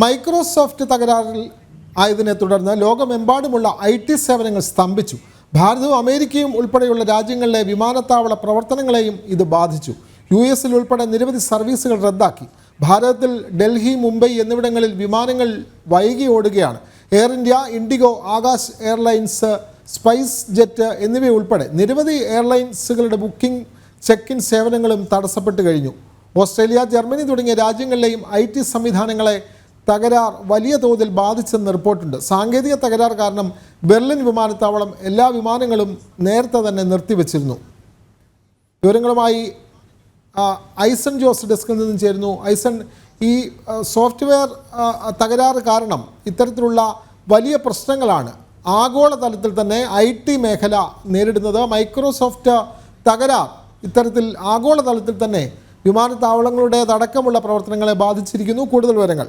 Microsoft തകരാറിൽ ആയതിനെ തുടർന്ന് ലോകമെമ്പാടുമുള്ള I T സേവനങ്ങൾ സ്തംഭിച്ചു. ഭാരതവും അമേരിക്കയും ഉൾപ്പെടെയുള്ള രാജ്യങ്ങളിലെ വിമാനത്താവള പ്രവർത്തനങ്ങളെയും ഇത് ബാധിച്ചു. യു എസിൽ ഉൾപ്പെടെ നിരവധി സർവീസുകൾ റദ്ദാക്കി. ഭാരതത്തിൽ ഡൽഹി മുംബൈ എന്നിവിടങ്ങളിൽ വിമാനങ്ങൾ വൈകി ഓടുകയാണ്. Air India IndiGo Akash airlines SpiceJet എന്നിവയുൾപ്പെടെ നിരവധി എയർലൈൻസുകളുടെ ബുക്കിംഗ് ചെക്ക് ഇൻ സേവനങ്ങളും തടസ്സപ്പെട്ട് കഴിഞ്ഞു. ഓസ്ട്രേലിയ ജർമ്മനി തുടങ്ങിയ രാജ്യങ്ങളിലെയും ഐ സംവിധാനങ്ങളെ തകരാർ വലിയ തോതിൽ ബാധിച്ചെന്ന് റിപ്പോർട്ടുണ്ട്. സാങ്കേതിക തകരാർ കാരണം ബെർലിൻ വിമാനത്താവളം എല്ലാ വിമാനങ്ങളും നേരത്തെ തന്നെ നിർത്തിവെച്ചിരുന്നു. വിവരങ്ങളുമായി ഐസൺ ജോസ് ഡെസ്കിൽ നിന്നും ചേരുന്നു. ഐസൺ ഈ സോഫ്റ്റ്വെയർ തകരാറ് കാരണം ഇത്തരത്തിലുള്ള വലിയ പ്രശ്നങ്ങളാണ്. ആഗോളതലത്തിൽ തന്നെ ഐ ടി മേഖല നേരിടുന്നത് മൈക്രോസോഫ്റ്റ് തകരാർ. ഇത്തരത്തിൽ ആഗോളതലത്തിൽ തന്നെ വിമാനത്താവളങ്ങളുടേതടക്കമുള്ള പ്രവർത്തനങ്ങളെ ബാധിച്ചിരിക്കുന്നു. കൂടുതൽ വിവരങ്ങൾ.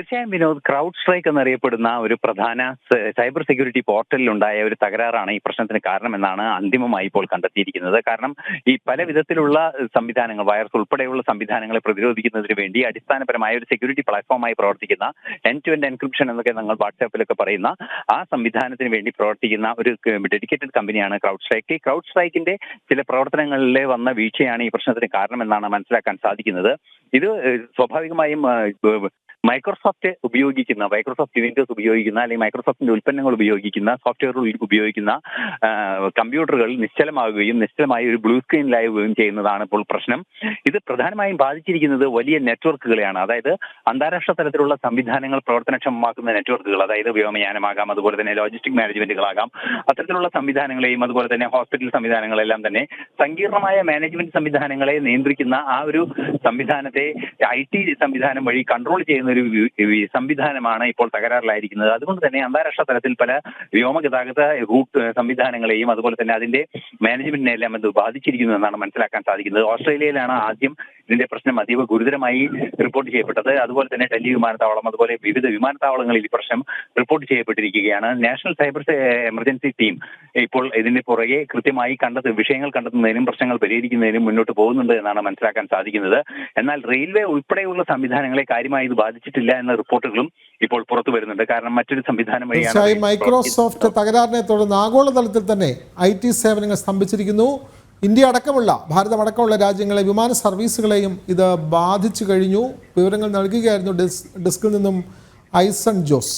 തീർച്ചയായും വിനോദ് ക്രൗഡ് സ്ട്രൈക്ക് എന്നറിയപ്പെടുന്ന ഒരു പ്രധാന സൈബർ സെക്യൂരിറ്റി പോർട്ടലിൽ ഉണ്ടായ ഒരു തകരാറാണ് ഈ പ്രശ്നത്തിന് കാരണമെന്നാണ് അന്തിമമായി ഇപ്പോൾ കണ്ടെത്തിയിരിക്കുന്നത്. കാരണം ഈ പല വിധത്തിലുള്ള സംവിധാനങ്ങൾ വൈറസ് ഉൾപ്പെടെയുള്ള സംവിധാനങ്ങളെ പ്രതിരോധിക്കുന്നതിന് വേണ്ടി അടിസ്ഥാനപരമായ ഒരു സെക്യൂരിറ്റി പ്ലാറ്റ്ഫോമായി പ്രവർത്തിക്കുന്ന എൻ ടു എൻഡ് എൻക്രിപ്ഷൻ എന്നൊക്കെ ഞങ്ങൾ വാട്സാപ്പിലൊക്കെ പറയുന്ന ആ സംവിധാനത്തിന് വേണ്ടി പ്രവർത്തിക്കുന്ന ഒരു ഡെഡിക്കേറ്റഡ് കമ്പനിയാണ് ക്രൗഡ് സ്ട്രൈക്ക്. ഈ ക്രൗഡ് സ്ട്രൈക്കിന്റെ ചില പ്രവർത്തനങ്ങളിൽ വന്ന വീഴ്ചയാണ് ഈ പ്രശ്നത്തിന് കാരണമെന്നാണ് മനസ്സിലാക്കാൻ സാധിക്കുന്നത്. ഇത് സ്വാഭാവികമായും ഏഹ്, മൈക്രോസോഫ്റ്റ് ഉപയോഗിക്കുന്ന മൈക്രോസോഫ്റ്റ് വിൻഡോസ് ഉപയോഗിക്കുന്ന അല്ലെങ്കിൽ മൈക്രോസോഫ്റ്റിന്റെ ഉൽപ്പന്നങ്ങൾ ഉപയോഗിക്കുന്ന സോഫ്റ്റ്വെയർ ഉപയോഗിക്കുന്ന കമ്പ്യൂട്ടറുകൾ നിശ്ചലമാവുകയും നിശ്ചലമായി ഒരു ബ്ലൂ സ്ക്രീനിലാവുകയും ചെയ്യുന്നതാണ് ഇപ്പോൾ പ്രശ്നം. ഇത് പ്രധാനമായും ബാധിച്ചിരിക്കുന്നത് വലിയ നെറ്റ്വർക്കുകളെയാണ് അതായത് അന്താരാഷ്ട്ര തലത്തിലുള്ള സംവിധാനങ്ങൾ പ്രവർത്തനക്ഷമമാക്കുന്ന നെറ്റ്വർക്കുകൾ അതായത് വ്യോമയാനമാകാം അതുപോലെ തന്നെ ലോജിസ്റ്റിക് മാനേജ്മെന്റുകളാകാം അത്തരത്തിലുള്ള സംവിധാനങ്ങളെയും അതുപോലെ തന്നെ ഹോസ്പിറ്റൽ സംവിധാനങ്ങളെല്ലാം തന്നെ സങ്കീർണമായ മാനേജ്മെന്റ് സംവിധാനങ്ങളെ നിയന്ത്രിക്കുന്ന ആ ഒരു സംവിധാനത്തെ ഐ ടി സംവിധാനം വഴി കൺട്രോൾ ചെയ്യുന്ന ഒരു സംവിധാനമാണ് ഇപ്പോൾ തകരാറിലായിരിക്കുന്നത്. അതുകൊണ്ട് തന്നെ അന്താരാഷ്ട്ര തലത്തിൽ പല വ്യോമഗതാഗത റൂട്ട് സംവിധാനങ്ങളെയും അതുപോലെ തന്നെ അതിന്റെ മാനേജ്മെന്റിനെ എല്ലാം അത് ബാധിച്ചിരിക്കുന്നു എന്നാണ് മനസ്സിലാക്കാൻ സാധിക്കുന്നത്. ഓസ്ട്രേലിയയിലാണ് ആദ്യം ഇതിന്റെ പ്രശ്നം അതീവ ഗുരുതരമായി റിപ്പോർട്ട് ചെയ്യപ്പെട്ടത്. അതുപോലെ തന്നെ ഡൽഹി വിമാനത്താവളം അതുപോലെ വിവിധ വിമാനത്താവളങ്ങളിൽ ഈ പ്രശ്നം റിപ്പോർട്ട് ചെയ്യപ്പെട്ടിരിക്കുകയാണ്. നാഷണൽ സൈബർ എമർജൻസി ടീം ഇപ്പോൾ ഇതിന്റെ പുറകെ കൃത്യമായി കണ്ടെത്ത വിഷയങ്ങൾ കണ്ടെത്തുന്നതിനും പ്രശ്നങ്ങൾ പരിഹരിക്കുന്നതിനും മുന്നോട്ട് പോകുന്നുണ്ട് എന്നാണ് മനസ്സിലാക്കാൻ സാധിക്കുന്നത്. എന്നാൽ റെയിൽവേ ഉൾപ്പെടെയുള്ള സംവിധാനങ്ങളെ കാര്യമായി ഇത് ബാധിച്ചിട്ടില്ല എന്ന റിപ്പോർട്ടുകളും ഇപ്പോൾ പുറത്തു വരുന്നുണ്ട്. കാരണം മറ്റൊരു സംവിധാനം വഴിയാണ് മൈക്രോസോഫ്റ്റ് തകരാറിനെ തുടർന്ന് ആഗോളതലത്തിൽ തന്നെ ഐ ടി സേവനങ്ങൾ സ്തംഭിച്ചിരിക്കുന്നു. ഇന്ത്യ അടക്കമുള്ള ഭാരതം അടക്കമുള്ള രാജ്യങ്ങളെ വിമാന സർവീസുകളെയും ഇത് ബാധിച്ചു കഴിഞ്ഞു. വിവരങ്ങൾ നൽകുകയായിരുന്നു ഡെസ് ഡെസ്കിൽ നിന്നും ഐസൺ ജോസ്.